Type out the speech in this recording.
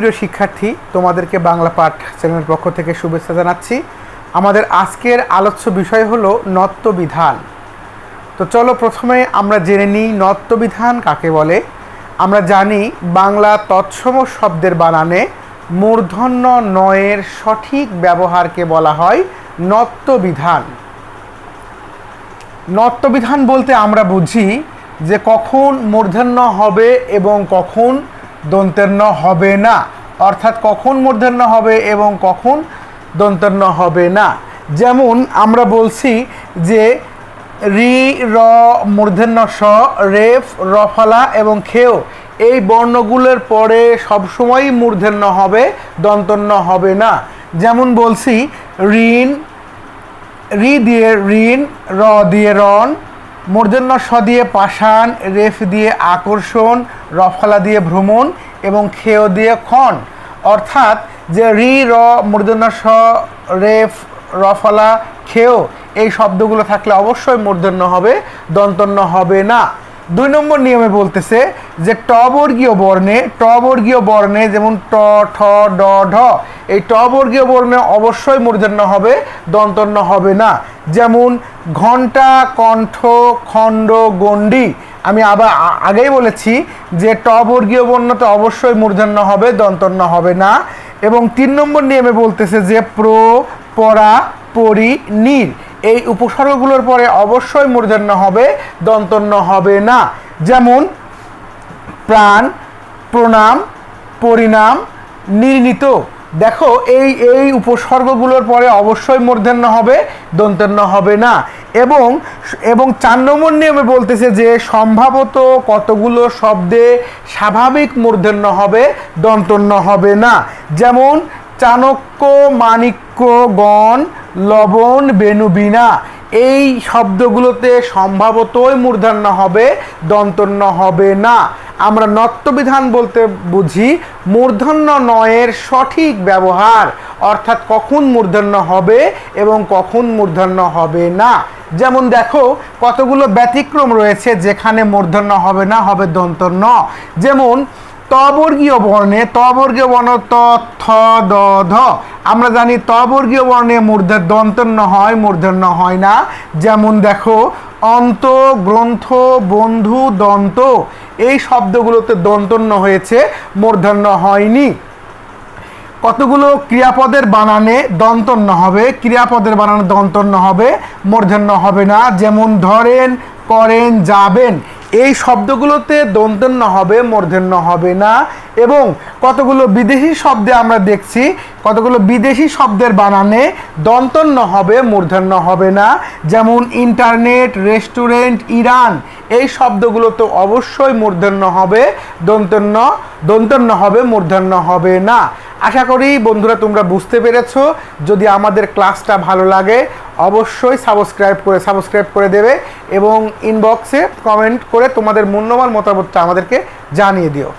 প্রিয় শিক্ষার্থী, তোমাদেরকে বাংলা পাঠ চ্যানেলের পক্ষ থেকে শুভেচ্ছা জানাচ্ছি। আমাদের আজকের আলোচ্য বিষয় হলো নত্যবিধান তো চলো প্রথমে আমরা জেনে নিই নত্যবিধান কাকে বলে। আমরা জানি বাংলা তৎসম শব্দের বানানে মূর্ধন্য নয়ের সঠিক ব্যবহারকে বলা হয় নত্যবিধান নত্যবিধান বলতে আমরা বুঝি যে কখন মূর্ধন্য হবে এবং কখন দন্তেন্য হবে না। অর্থাৎ কখন মূর্ধন্য হবে এবং কখন দন্তেন্য হবে না। যেমন আমরা বলছি যে রি, র, মূর্ধন্য, স, রেফ রফালা এবং খেও এই বর্ণগুলোর পরে সবসময়ই মূর্ধন্য হবে দন্তন্য হবে না। যেমন বলছি ঋণ, রি দিয়ে ঋণ, র দিয়ে রন মূর্ধন্য স দিয়ে পাষাণ, রেফ দিয়ে আকর্ষণ, রফলা দিয়ে ভ্রমণ এবং খেয় দিয়ে ক্ষণ। অর্থাৎ যে রি, র মূর্ধন্য স রেফ, রফলা, খেয়, এই শব্দগুলো থাকলে অবশ্যই মূর্ধন্য হবে, দন্তন্য হবে না। দুই নম্বর নিয়মে বলতেছে যে টবর্গীয় বর্ণে ট বর্গীয় বর্ণে যেমন ট, ঠ, ড, ঢ, এই ট বর্গীয় বর্ণে অবশ্যই মূর্ধন্য হবে, দন্তন্য হবে না। যেমন ঘণ্টা, কণ্ঠ, খণ্ড, গণ্ডি। আমি আবার আগেই বলেছি যে ট বর্গীয় বর্ণতে অবশ্যই মূর্ধন্য হবে, দন্তন্য হবে না। এবং তিন নম্বর নিয়মে বলতেছে যে প্র, পরা, পরি, নির। এই উপসর্গগুলোর পরে অবশ্যই মূর্ধন্য হবে, দন্তন্য হবে না। যেমন, প্রাণ, প্রণাম, পরিণাম, নির্ণীত। দেখো, এই এই উপসর্গগুলোর পরে অবশ্যই মূর্ধন্য হবে দন্তন্য হবে না। এবং এবং চার নম্বর নিয়মে বলতেছে যে, সম্ভবত কতগুলো শব্দে স্বাভাবিক মূর্ধন্য হবে দন্তন্য হবে না। যেমন, চাণক্য, মাণিক্য, গণ, লবণ বেনুবিনা এই শব্দগুলোতে সম্ভবতই মূর্ধন্য হবে, দন্তন্য হবে না। আমরা নত্যবিধান বলতে বুঝি মূর্ধন্য নয়ের সঠিক ব্যবহার, অর্থাৎ কখন মূর্ধন্য হবে এবং কখন মূর্ধন্য হবে না। যেমন দেখো, কতগুলো ব্যতিক্রম রয়েছে যেখানে মূর্ধন্য হবে না, হবে দন্তন্য। যেমন তবর্গীয় বর্ণে, তবর্গীয় বর্ণ ত, থ, দ, ধ। আমরা জানি তবর্গীয় বর্ণে মূর্ধের দন্তন্য হয়, মূর্ধন্য হয় না। যেমন দেখো, অন্ত, গ্রন্থ, বন্ধু, দন্ত। এই শব্দগুলোতে দন্তন্য হয়েছে, মূর্ধন্য হয়নি। কতগুলো ক্রিয়াপদের বানানে দন্তন্য হবে? ক্রিয়াপদের বানানে দন্তন্য হবে, মূর্ধন্য হবে না। যেমন ধরেন, করেন, যাবেন। এই শব্দগুলোতে দন্তন্য হবে, মূর্ধন্য হবে না। এবং কতগুলো বিদেশি শব্দে আমরা দেখছি, কতগুলো বিদেশি শব্দের বানানে দন্তন্য হবে, মূর্ধন্য হবে না। যেমন ইন্টারনেট, রেস্টুরেন্ট, ইরান, এই শব্দগুলো তো অবশ্যই মূর্ধন্য হবে, দন্তন্য দন্তন্য হবে, মূর্ধন্য হবে না। আশা করি বন্ধুরা তোমরা বুঝতে পেরেছ। যদি আমাদের ক্লাসটা ভালো লাগে অবশ্যই সাবস্ক্রাইব করে সাবস্ক্রাইব করে দেবে এবং ইনবক্সে কমেন্ট করে তোমাদের মূল্যবান মতামতটা আমাদেরকে জানিয়ে দিও।